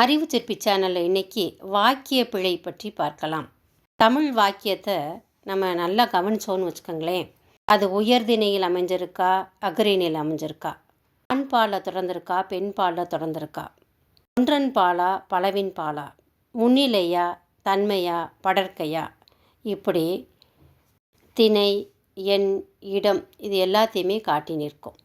அறிவு சிற்பி சேனலில் இன்னைக்கு வாக்கிய பிழை பற்றி பார்க்கலாம். தமிழ் வாக்கியத்தை நம்ம நல்லா கவனிச்சோன்னு வச்சுக்கோங்களேன். அது உயர்திணையில் அமைஞ்சிருக்கா அக்ரிணையில் அமைஞ்சிருக்கா? ஆண் பாலில் தொடர்ந்திருக்கா பெண் பாலில் தொடர்ந்திருக்கா? ஒன்றன் பாலா பலவின் பாலா? முன்னிலையா தன்மையா படற்கையா? இப்படி திணை எண் இடம் இது எல்லாத்தையுமே காட்டி நிற்கும்.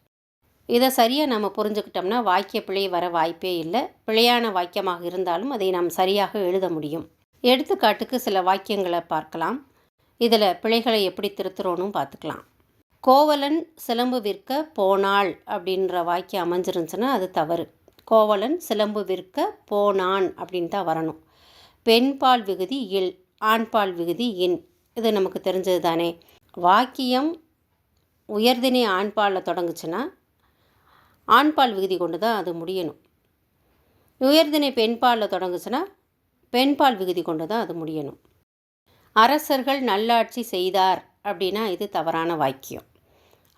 இதை சரியாக நம்ம புரிஞ்சுக்கிட்டோம்னா வாக்கிய பிழை வர வாய்ப்பே இல்லை. பிழையான வாக்கியமாக இருந்தாலும் அதை நாம் சரியாக எழுத முடியும். எடுத்துக்காட்டுக்கு சில வாக்கியங்களை பார்க்கலாம். இதில் பிழைகளை எப்படி திருத்துறோன்னு பார்த்துக்கலாம். கோவலன் சிலம்பு விற்க போனாள் அப்படின்ற வாக்கியம் அமைஞ்சிருந்துச்சுன்னா அது தவறு. கோவலன் சிலம்பு விற்க போனான் அப்படின்னு தான் வரணும். பெண்பால் விகுதி இல் ஆண்பால் விகுதி இன். இது நமக்கு தெரிஞ்சது தானே. வாக்கியம் உயர்திணை ஆண்பாலில் தொடங்குச்சுன்னா ஆண்பால் விகுதி கொண்டு தான் அது முடியணும். உயர்திணை பெண்பாலில் தொடங்குச்சுன்னா பெண்பால் விகுதி கொண்டு தான் அது முடியணும். அரசர்கள் நல்லாட்சி செய்தார் அப்படின்னா இது தவறான வாக்கியம்.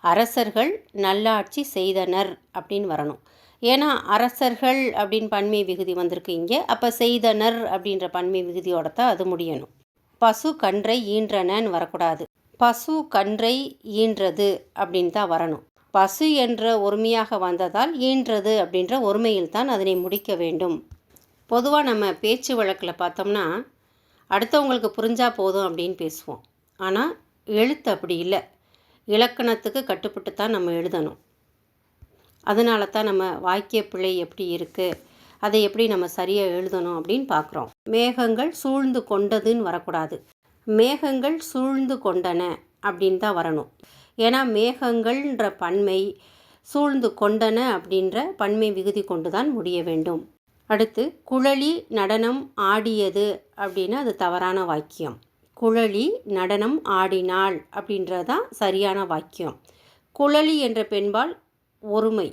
அரசர்கள் நல்லாட்சி செய்தனர் அப்படின்னு வரணும். ஏன்னா அரசர்கள் அப்படின்னு பன்மை விகுதி வந்திருக்கு இங்கே அப்போ செய்தனர் அப்படின்ற பன்மை விகுதியோட தான் அது முடியணும். பசு கன்றை ஈன்றனன்னு வரக்கூடாது. பசு கன்றை ஈன்றது அப்படின்னு தான் வரணும். பசு என்ற ஒருமையாக வந்ததால் ஈன்றது அப்படின்ற ஒருமையில் தான் அதனை முடிக்க வேண்டும். பொதுவாக நம்ம பேச்சு வழக்கில் பார்த்தோம்னா அடுத்தவங்களுக்கு புரிஞ்சால் போதும் அப்படின்னு பேசுவோம். ஆனால் எழுத்து அப்படி இல்லை. இலக்கணத்துக்கு கட்டுப்பட்டு தான் நம்ம எழுதணும். அதனால தான் நம்ம வாக்கிய பிழை எப்படி இருக்குது அதை எப்படி நம்ம சரியாக எழுதணும் அப்படின்னு பார்க்குறோம். மேகங்கள் சூழ்ந்து கொண்டதுன்னு வரக்கூடாது. மேகங்கள் சூழ்ந்து கொண்டன அப்படின்னு தான் வரணும். ஏன்னா மேகங்கள்ன்ற பன்மை சூழ்ந்து கொண்டன அப்படின்ற பன்மை விகுதி கொண்டு தான் முடிய வேண்டும். அடுத்து குழலி நடனம் ஆடியது அப்படின்னு அது தவறான வாக்கியம். குழலி நடனம் ஆடினாள் அப்படின்றதான் சரியான வாக்கியம். குழலி என்ற பெண்பால் ஒருமை.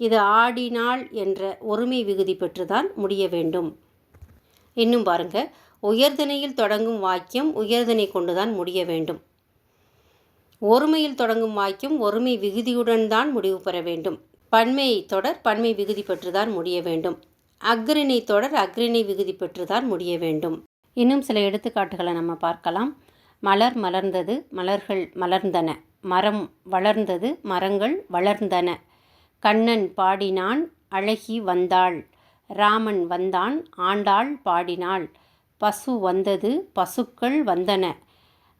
இது ஆடினாள் என்ற ஒருமை விகுதி பெற்றுதான் முடிய வேண்டும். இன்னும் பாருங்க உயர்தனையில் தொடங்கும் வாக்கியம் உயர்தனை கொண்டுதான் முடிய வேண்டும். ஒருமையில் தொடங்கும் வாக்கியம் ஒருமை விகுதியுடன் தான் முடிவு பெற வேண்டும். பன்மை தொடர் பன்மை விகுதி பெற்றுதான் முடிய வேண்டும். அக்ரிணை தொடர் அக்ரிணை விகுதி பெற்றுதான் முடிய வேண்டும். இன்னும் சில எடுத்துக்காட்டுகளை நம்ம பார்க்கலாம். மலர் மலர்ந்தது மலர்கள் மலர்ந்தன. மரம் வளர்ந்தது மரங்கள் வளர்ந்தன. கண்ணன் பாடினான் அழகி வந்தாள். ராமன் வந்தான் ஆண்டாள் பாடினாள். பசு வந்தது பசுக்கள் வந்தன.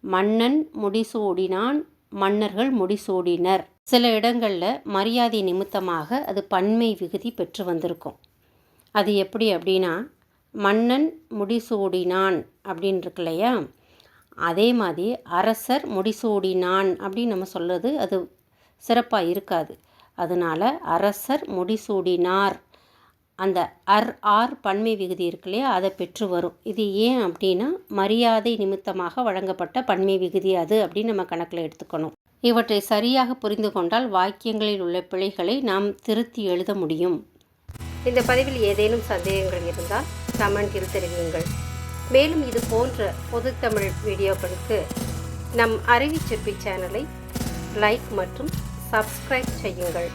மன்னன் முடிசூடினான் மன்னர்கள் முடிசூடினர். சில இடங்களில் மரியாதை நிமித்தமாக அது பன்மை விகுதி பெற்று வந்திருக்கும். அது எப்படி அப்படின்னா மன்னன் முடிசூடினான் அப்படின்னு இருக்கு இல்லையா அதே மாதிரி அரசர் முடிசூடினான் அப்படின்னு நம்ம சொல்கிறது அது சிறப்பாக இருக்காது. அதனால் அரசர் முடிசூடினார் அந்த அர் ஆர் பன்மை விகுதி இருக்கு இல்லையா? அதை பெற்று வரும். இது ஏன் அப்படின்னா மரியாதை நிமித்தமாக வழங்கப்பட்ட பன்மை விகுதி அது அப்படின்னு நம்ம கணக்கில் எடுத்துக்கணும். இவற்றை சரியாக புரிந்து கொண்டால் வாக்கியங்களில் உள்ள பிழைகளை நாம் திருத்தி எழுத முடியும். இந்த பதிவில் ஏதேனும் சந்தேகங்கள் இருந்தால் கமெண்டில் தெரிவியுங்கள். மேலும் இது போன்ற பொதுத்தமிழ் வீடியோக்களுக்கு நம் அறிவிச்சிற்பி சேனலை லைக் மற்றும் சப்ஸ்கிரைப் செய்யுங்கள்.